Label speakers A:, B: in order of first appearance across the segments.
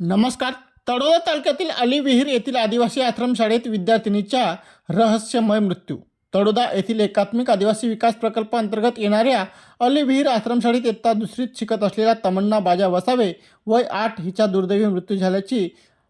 A: नमस्कार. तळोदा तालुक्यातील अलीविहीर येथील आदिवासी आश्रमशाळेत विद्यार्थिनीचा रहस्यमय मृत्यू. तळोदा येथील एकात्मिक आदिवासी विकास प्रकल्पांतर्गत येणाऱ्या अलीविहीर आश्रमशाळेत इयत्ता दुसरीत शिकत असलेल्या तमन्ना बाजा वसावे वय आठ हिचा दुर्दैवी मृत्यू झाल्याची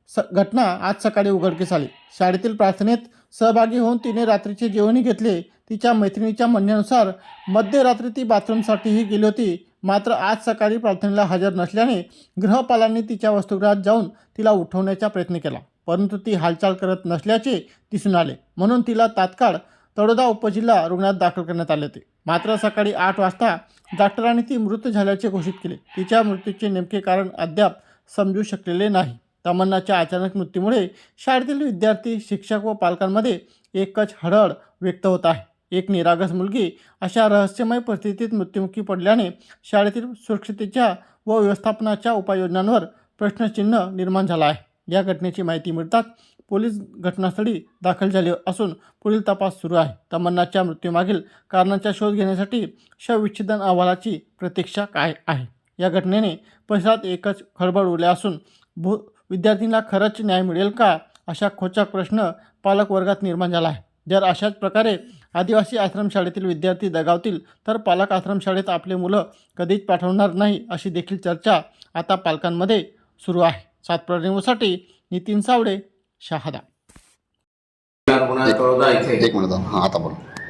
A: स घटना आज सकाळी उघडकीस आली. शाळेतील प्रार्थनेत सहभागी होऊन तिने रात्रीचे जेवणही घेतले. तिच्या मैत्रिणीच्या म्हणण्यानुसार मध्यरात्री ती बाथरूमसाठीही गेली होती. मात्र आज सकाळी प्रार्थनेला हजर नसल्याने गृहपालांनी तिच्या वस्तुगृहात जाऊन तिला उठवण्याचा प्रयत्न केला. परंतु ती हालचाल करत नसल्याचे दिसून आले. म्हणून तिला तात्काळ तळोदा उपजिल्हा रुग्णालयात दाखल करण्यात आले होते. मात्र सकाळी आठ वाजता डॉक्टरांनी ती मृत झाल्याचे घोषित केले. तिच्या मृत्यूचे नेमके कारण अद्याप समजू शकलेले नाही. तमन्नाच्या अचानक मृत्यूमुळे शाळेतील विद्यार्थी शिक्षक व पालकांमध्ये एकच हळहळ व्यक्त होत आहे. एक निरागस मुलगी अशा रहस्यमय परिस्थितीत मृत्युमुखी पडल्याने शाळेतील सुरक्षितेच्या व व्यवस्थापनाच्या उपाययोजनांवर प्रश्नचिन्ह निर्माण झाला आहे. या घटनेची माहिती मिळताच पोलीस घटनास्थळी दाखल झाले असून पुढील तपास सुरू आहे. तमन्नाच्या मृत्यूमागील कारणांचा शोध घेण्यासाठी शवविच्छेदन अहवालाची प्रतीक्षा काय आहे? या घटनेने परिसरात एकच खळबळ उरल्या असून भू विद्यार्थींना खरंच न्याय मिळेल का? अशा खोचक प्रश्न पालक वर्गात निर्माण झाला आहे. जर अशाच प्रकारे आदिवासी आश्रमशाळेतील विद्यार्थी दगावतील तर पालक आश्रमशाळेत आपले मुलं कधीच पाठवणार नाही अशी देखील चर्चा आता पालकांमध्ये सुरू आहे. सातपुरा न्यूजसाठी नितीन सावडे शहादा.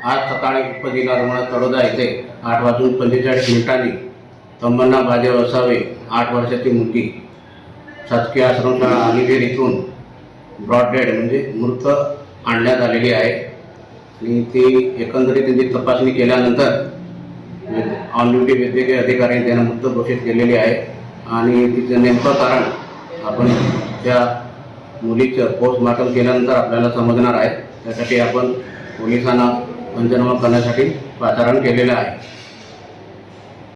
B: आज सकाळी उपजिल्हा रुग्णालय तळोदा येथे आठ वाजून पंचेचाळीस मिनिटांनी तमन्ना बाजे वसावे आठ वर्षाची मुलगी. शासकीय आश्रमशाळा अलिवेर इथून ब्रॉडडेड म्हणजे मृत आणण्यात आलेली आहे. आणि ती एकंदरीत त्यांची तपासणी केल्यानंतर ऑन ड्युटी वैद्यकीय अधिकाऱ्यांनी त्यांना मुक्त घोषित केलेली आहे. आणि तिचं नेमकं कारण आपण त्या मुलीचं पोस्टमार्टम केल्यानंतर आपल्याला समजणार आहे. त्यासाठी आपण पोलिसांना पंचनामा करण्यासाठी पाचारण केलेलं आहे.